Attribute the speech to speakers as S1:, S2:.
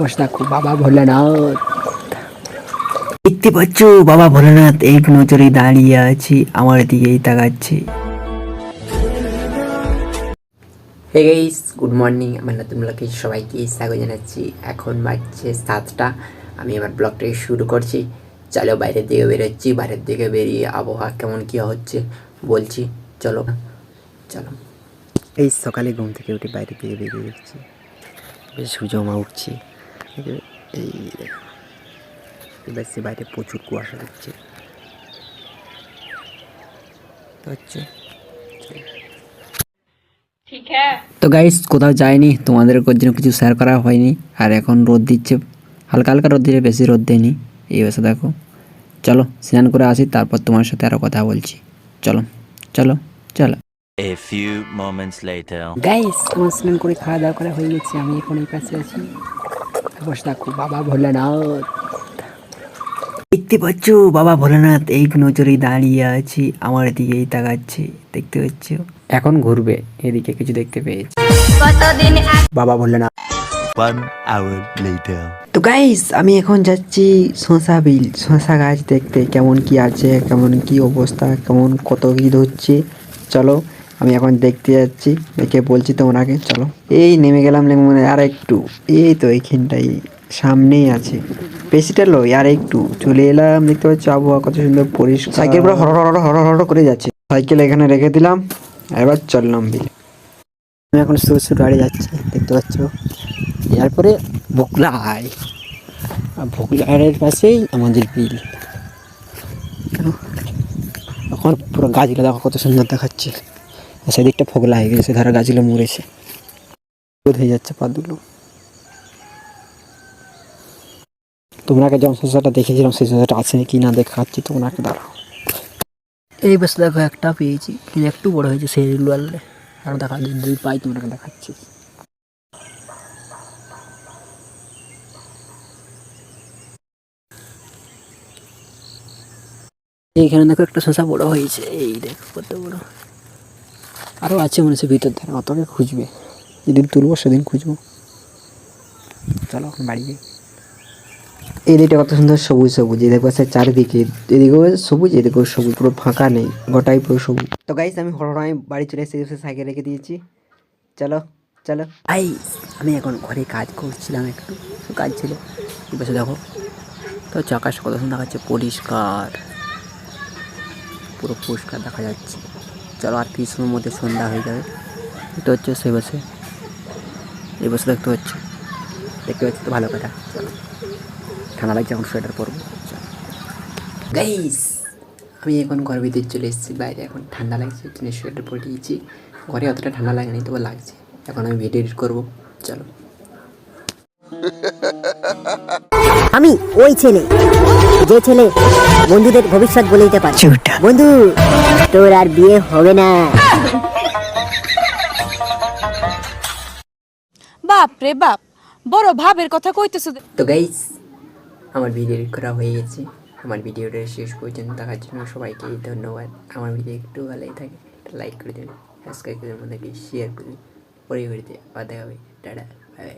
S1: বসে থাকো বাবা ভোলেনাথ। দেখতে পাচ্ছ বাবা ভোলেনাথ এক নজরে দাঁড়িয়ে আছি আমার দিকেই তাকাচ্ছে। হে গাইস গুড মর্নিং আমার নতুন ব্লগে সবাইকে স্বাগত জানাচ্ছি। এখন বাজছে সাতটা আমি আমার ব্লগটাকে শুরু করছি। চলো বাইরের দিকে বেরোচ্ছি বাইরের দিকে বেরিয়ে আবহাওয়া কেমন কী হচ্ছে বলছি। চলো চলো। এই সকালে ঘুম থেকে উঠে বাইরের দিকে বেরিয়ে দেখছি বেশ সূর্যমা উঠছে। থেকে এই দেখছি বাইরে প্রচুর কুয়াশা দিচ্ছে তো গাইস কোথাও যায়নি তোমাদের জন্য কিছু শেয়ার করা হয়নি। আর এখন রোদ দিচ্ছে হালকা হালকা রোদ দিলে বেশি রোদ দেয়নি। এই ভাষা দেখো। চলো স্নান করে আসি তারপর তোমার সাথে আরও কথা বলছি। চলো চলো চলো।
S2: A few moments later.
S1: Guys, তোমার স্নান করে খাওয়া দাওয়া করা হয়ে গেছে আমি এখন এই পাশে আছি। বসে থাকো বাবা ভোলেনাথ দেখতে পাচ্ছ? বাবা ভোলেনাথ এই নজরে দাঁড়িয়ে আছি আমার দিকেই তাকাচ্ছে দেখতে পাচ্ছ? এখন ঘুরবে এদিকে কিছু দেখতে পেয়েছি। বাবা ভোলেনাথ।
S2: One hour later.
S1: তো গাইস আমি এখন যাচ্ছি শশা বিল শশা গাছ দেখতে কেমন কি আছে কেমন কি অবস্থা কেমন কত কি ধরছে চলো আমি এখন দেখতে যাচ্ছি দেখে বলছি তোমাকে চলো। এই নেমে গেলাম মানে আর একটু এই তো এইখানটাই সামনেই আছে। বেশিটা লই আর একটু চলে এলাম দেখতে পাচ্ছ আবহাওয়া কত সুন্দর পরিষ্কার। সাইকেল পুরো হর হর হর হর করে যাচ্ছে। সাইকেল এখানে রেখে দিলাম এবার চললাম বিল। আমি এখন সুর সুর গাড়ি যাচ্ছি দেখতে পাচ্ছ। এরপরে বকলাই আর ভোগলারের পাশেই আমাদের বিল। এখন পুরো গাছগুলো দেখো কত সুন্দর দেখাচ্ছে। সেদিকটা ফোগলা হয়ে গেছে, ধারা গাছগুলো মরেছে। হয়ে যাচ্ছে পাতুলো তোমরাকে যেমন শসাটা দেখেছিলাম সেই শসাটা আছে কি না দেখাচ্ছি তোমাকে, দাঁড়াও। এই বসে দেখো, একটা পেয়েছি, কিন্তু একটু বড় হয়েছে সেইগুলো আনলে আর দেখা দুই পাই তোমাকে দেখাচ্ছি। এইখানে দেখো, একটা শশা বড় হয়েছে। এই দেখো, কত বড়। আরও আছে মনে হচ্ছে ভিতর ধারে অতকে খুঁজবে। যেদিন তুলবো সেদিন খুঁজবো। চলো বাড়ি যাই। এই দিকটা কত সুন্দর সবুজ সবুজ এই দেখো আছে চারিদিকে এদিকেও সবুজ এদিকেও সবুজ, পুরো ফাঁকা নেই, গোটাই পুরো সবুজ। তো গাইস আমি হরড়াই বাড়ি চলে এসে সাইকেল রেখে দিয়েছি। চলো চলো। আই আমি এখন ঘরে কাজ করছিলাম একটু কাজ ছিল। বসে দেখো, তো হচ্ছে আকাশ কত সুন্দর দেখাচ্ছে পরিষ্কার। পুরো পরিষ্কার দেখা যাচ্ছে। চলো আর কিছু সময়ের মধ্যে সন্ধ্যা হয়ে যাবে। এটা হচ্ছে সে বসে। এই বসে দেখতে পাচ্ছি। দেখতে পাচ্ছি তো ভালো কথা। চলো। ঠান্ডা লাগছে এখন সোয়েটার পরবো। গাইস আমি এখন ঘর ভিতরে চলে এসেছি। বাইরে এখন ঠান্ডা লাগছে টিনের সোয়েটার পরে দিয়েছি ঘরে অতটা ঠান্ডা লাগেনি তবু লাগছে। এখন আমি ভিডিও এডিট করব। চলো।
S3: আমি ওই ছেলে। যে ছেলে বন্ধুদের ভবিষ্যৎ বলে দিতে পারে। বন্ধু তোর আর বিয়ে হবে না।
S4: বাপ রে বাপ বড় ভাবের কথা কইতেছো
S1: তো গাইস আমার ভিডিও করা হয়ে গেছে। আমার ভিডিওটা শেষ পর্যন্ত দেখার জন্য সবাইকে ধন্যবাদ। আমার ভিডিও একটু ভালোই থাকে লাইক করে দেবেন সাবস্ক্রাইব করে দেবেন শেয়ার করে দেবেন। পরে ভিডিওতে আবার দেখা হবে। Tata bye